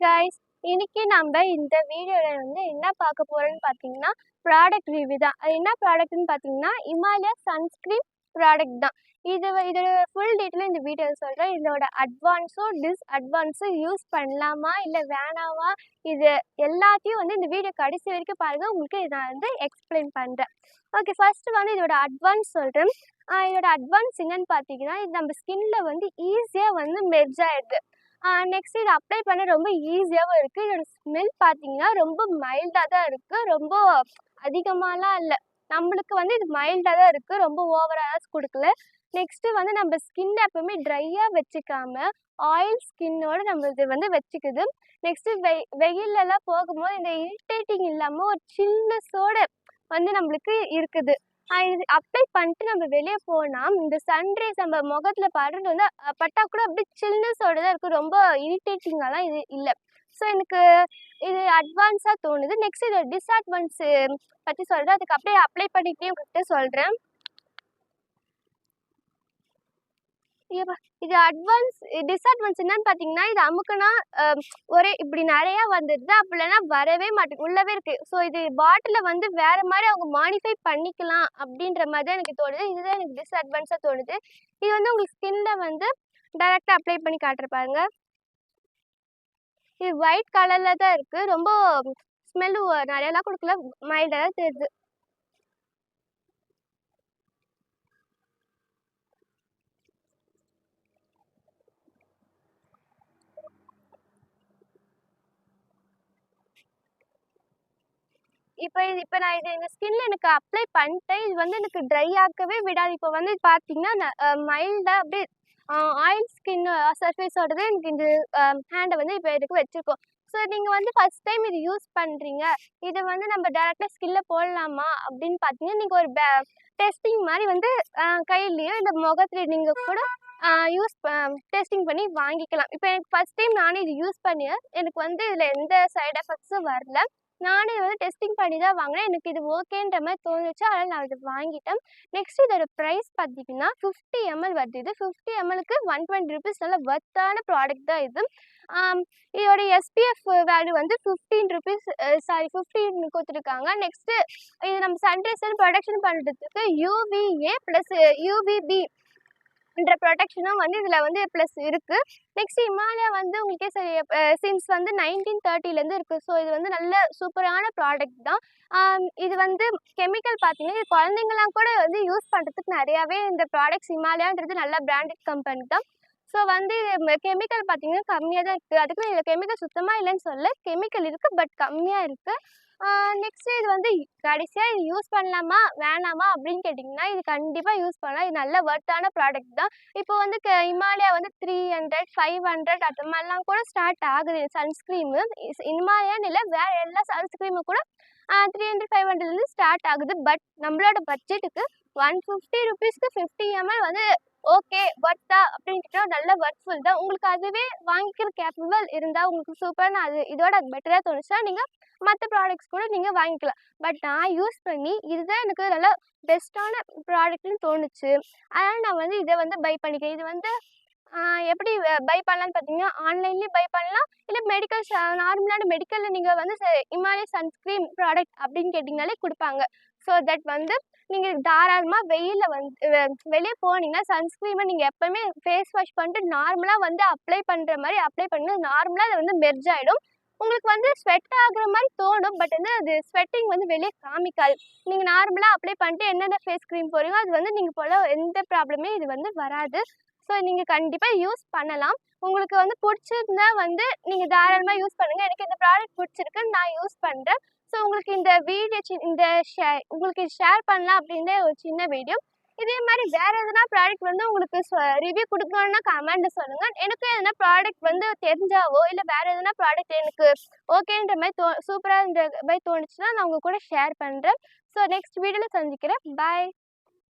Guys இன்னைக்கு நம்ம இந்த வீடியோவில் வந்து என்ன பார்க்க போகிறோன்னு பார்த்தீங்கன்னா ப்ராடக்ட் ரிவ்யூ தான். அது என்ன ப்ராடக்ட்னு பார்த்தீங்கன்னா இமாலயா சன்ஸ்கிரீன் ப்ராடக்ட் தான். இது இதோட ஃபுல் டீட்டெயிலும் இந்த வீடியோ சொல்கிறேன் இதோட அட்வான்ஸும் டிஸ்அட்வான்ஸும் யூஸ் பண்ணலாமா இல்லை வேணாமா இது எல்லாத்தையும் வந்து இந்த வீடியோ கடைசி வரைக்கும் பாருங்கள் உங்களுக்கு இதை நான் வந்து எக்ஸ்பிளைன் பண்ணுறேன் ஓகே ஃபஸ்ட்டு வந்து இதோட அட்வான்ஸ் சொல்கிறேன் இதோட அட்வான்ஸ் என்னன்னு பார்த்தீங்கன்னா இது நம்ம ஸ்கின்ல வந்து ஈஸியாக வந்து மெர்ஜ் ஆகிடுது நெக்ஸ்ட் இது அப்ளை பண்ண ரொம்ப ஈஸியாகவும் இருக்குது இதோட ஸ்மெல் பார்த்தீங்கன்னா ரொம்ப மைல்டாக தான் இருக்குது ரொம்ப அதிகமாலாம் இல்லை. நம்மளுக்கு வந்து இது மைல்டாக தான் இருக்குது ரொம்ப ஓவராக கொடுக்கல. நெக்ஸ்ட்டு வந்து நம்ம ஸ்கின் எப்பவுமே ட்ரையாக வச்சுக்காம ஆயில் ஸ்கின்னோட நம்ம இது வந்து வச்சுக்குது. நெக்ஸ்ட்டு வெ வெயிலெல்லாம் போகும்போது இந்த இரிட்டேட்டிங் இல்லாமல் ஒரு சில்னஸோட வந்து நம்மளுக்கு இருக்குது. இது அப்ளை பண்ணிட்டு நம்ம வெளியே போனால் இந்த சன்ரைஸ் நம்ம முகத்தில் படுறது வந்து பட்டா கூட அப்படியே சில்னஸோட தான் இருக்குது ரொம்ப இரிட்டேட்டிங்காலாம் இது இல்லை. ஸோ எனக்கு இது அட்வான்ஸாக தோணுது. நெக்ஸ்ட் இது டிஸ்அட்வான்ஸு பற்றி சொல்கிறேன் அதுக்கு அப்படியே அப்ளை பண்ணிக்கிட்டே உங்கள்கிட்ட சொல்கிறேன் இது அட்வான்ஸ் டிஸ்அட்வான்ஸ் என்னன்னு பார்த்தீங்கன்னா இது அமுக்குனா ஒரே இப்படி நிறையா வந்துடுது அப்படி இல்லைன்னா வரவே மாட்டேங்குது. உள்ளவே இருக்கு. ஸோ இது பாட்டிலை வந்து வேற மாதிரி அவங்க மாடிஃபை பண்ணிக்கலாம் அப்படின்ற மாதிரி தான் எனக்கு தோணுது. இதுதான் எனக்கு டிஸ்அட்வான்ஸாக தோணுது. இது வந்து உங்களுக்கு ஸ்கின்ல வந்து டைரெக்டாக அப்ளை பண்ணி காட்டுற பாருங்க. இது ஒயிட் கலரில் தான் இருக்கு. ரொம்ப ஸ்மெல்லு நிறையலாம் கொடுக்கல. மைல்டாக தான் தெரியுது. இப்போ இது இப்போ நான் இது இந்த ஸ்கின்ல எனக்கு அப்ளை பண்ணிட்டேன். இது வந்து எனக்கு ட்ரை ஆக்கவே விடாது. இப்போ வந்து பார்த்தீங்கன்னா மைல்டாக அப்படியே ஆயில் ஸ்கின் சர்ஃபேஸோடது எனக்கு இந்த ஹேண்டை வந்து இப்போ இதுக்கு வச்சுருக்கோம். ஸோ நீங்கள் வந்து ஃபஸ்ட் டைம் இது யூஸ் பண்ணுறீங்க இதை வந்து நம்ம டேரெக்டாக ஸ்கில்ல போடலாமா? அப்படின்னு பார்த்தீங்கன்னா நீங்கள் ஒரு டெஸ்டிங் மாதிரி வந்து கையிலையோ இந்த இல்லை நீங்கள் கூட யூஸ் டெஸ்டிங் பண்ணி வாங்கிக்கலாம். இப்போ எனக்கு ஃபஸ்ட் டைம் நானே இது யூஸ் பண்ணி எனக்கு வந்து இதில் எந்த சைடு எஃபெக்ட்ஸும் வரல. நானே வந்து டெஸ்டிங் பண்ணி தான் வாங்கினேன். எனக்கு இது ஓகேன்ற மாதிரி தோணுச்சு. அதனால் நான் இது வாங்கிட்டேன். நெக்ஸ்ட் இதோட ப்ரைஸ் பார்த்தீங்கன்னா ஃபிஃப்டி எம்எல் வருது. இது ஃபிஃப்டி எம்எலுக்கு ஒன் டுவெண்ட்டி ருபீஸ் நல்ல ஒர்த்தான ப்ராடக்ட் தான் இது. இதோட எஸ்பிஎஃப் வேல்யூ வந்து ஃபிஃப்டீன் ருபீஸ் சாரி ஃபிஃப்டீன் கொடுத்துருக்காங்க. நெக்ஸ்ட்டு இது நம்ம சன்ரைசர் ப்ரொடக்ஷன் பண்ணுறதுக்கு யூவிஏ ப்ளஸ் யூவிபி என்ற ப்ரொடெக்ஷனும் வந்து இதில் வந்து ப்ளஸ் இருக்குது நெக்ஸ்ட் இமாலயா வந்து உங்களுக்கே சரி சின்ஸ் வந்து நைன்டீன் தேர்ட்டிலேருந்து இருக்குது ஸோ இது வந்து நல்ல சூப்பரான ப்ராடக்ட் தான். இது வந்து கெமிக்கல் பார்த்தீங்கன்னா இது குழந்தைங்களாம் கூட வந்து யூஸ் பண்ணுறதுக்கு நிறையாவே இந்த ப்ராடக்ட்ஸ் இமாலயான்றது நல்ல பிராண்டட் கம்பெனி தான். ஸோ வந்து கெமிக்கல் பார்த்தீங்கன்னா கம்மியாக தான் இருக்குது அதுக்கு இதில் கெமிக்கல் சுத்தமாக இல்லைன்னு சொல்ல கெமிக்கல் இருக்குது பட் கம்மியாக இருக்குது நெக்ஸ்ட் இது வந்து கடைசியாக இது யூஸ் பண்ணலாமா வேணாமா அப்படின்னு கேட்டிங்கன்னா இது கண்டிப்பாக யூஸ் பண்ணலாம். இது நல்ல ஒர்த்தான ப்ராடக்ட் தான். இப்போ வந்து க இமாலயா வந்து த்ரீ ஹண்ட்ரட் ஃபைவ் ஹண்ட்ரட் அந்த மாதிரிலாம் கூட ஸ்டார்ட் ஆகுது. சன்ஸ்க்ரீமு இமாலயான்னு இல்லை வேறு எல்லா சன்ஸ்க்ரீமும் கூட த்ரீ ஹண்ட்ரட் ஃபைவ் ஹண்ட்ரட்லேருந்து ஸ்டார்ட் ஆகுது. பட் நம்மளோட பட்ஜெட்டுக்கு ஒன் ஃபிஃப்டி ருபீஸ்க்கு ஃபிஃப்டி எம்எல் வந்து ஓகே ஒர்த்தா uh, அப்படின்ட்டு நல்ல ஒர்க்ஃபுல் தான். உங்களுக்கு அதுவே வாங்கிக்கிற கேப்பபிள் இருந்தால் உங்களுக்கு சூப்பரான அது இதோட பெட்டராக தோணுச்சுன்னா நீங்கள் மற்ற ப்ராடக்ட்ஸ் கூட நீங்கள் வாங்கிக்கலாம். பட் நான் யூஸ் பண்ணி இதுதான் எனக்கு நல்ல பெஸ்ட்டான ப்ராடக்ட்னு தோணுச்சு. அதனால் நான் வந்து இதை வந்து பை பண்ணிக்கிறேன். இது வந்து எப்படி பை பண்ணலான்னு பார்த்தீங்கன்னா ஆன்லைன்லேயும் பை பண்ணலாம். இல்லை மெடிக்கல் நார்மலான மெடிக்கலில் நீங்கள் வந்து இமாலய சன்ஸ்க்ரீன் ப்ராடக்ட் அப்படின்னு கேட்டிங்கனாலே கொடுப்பாங்க. ஸோ தட் வந்து நீங்கள் தாராளமாக வெயிலில் வந்து வெளியே போனீங்கன்னா சன்ஸ்க்ரீமை நீங்கள் எப்போவுமே ஃபேஸ் வாஷ் பண்ணிட்டு நார்மலாக வந்து அப்ளை பண்ணுற மாதிரி அப்ளை பண்ணி நார்மலாக அது வந்து மெர்ஜ் ஆகிடும் உங்களுக்கு வந்து ஸ்வெட் ஆகுற மாதிரி தோணும் பட் வந்து அது ஸ்வெட்டிங் வந்து வெளியே காமிக்காது. நீங்கள் நார்மலாக அப்ளை பண்ணிட்டு என்னென்ன ஃபேஸ் க்ரீம் போகிறீங்களோ அது வந்து நீங்கள் போல் எந்த ப்ராப்ளமே இது வந்து வராது. ஸோ நீங்கள் கண்டிப்பாக யூஸ் பண்ணலாம். உங்களுக்கு வந்து பிடிச்சிருந்தா வந்து நீங்கள் தாராளமாக யூஸ் பண்ணுங்கள் எனக்கு இந்த ப்ராடக்ட் பிடிச்சிருக்குன்னு நான் யூஸ் பண்ணுறேன் ஸோ உங்களுக்கு இந்த வீடியோ சி இந்த ஷேர் உங்களுக்கு ஷேர் பண்ணலாம் அப்படின்ற ஒரு சின்ன வீடியோ இதே மாதிரி வேறு எதனா ப்ராடக்ட் வந்து உங்களுக்கு ரிவ்யூ கொடுக்கணுன்னா கமெண்ட் சொல்லுங்கள் எனக்கு எதனா ப்ராடக்ட் வந்து தெரிஞ்சாவோ இல்லை வேறு எதனா ப்ராடக்ட் எனக்கு ஓகேன்ற மாதிரி தோ சூப்பராக இந்த மாதிரி தோணுச்சுன்னா நான் உங்கள் கூட ஷேர் பண்ணுறேன் ஸோ நெக்ஸ்ட் வீடியோவில் சந்திக்கிறேன். பாய்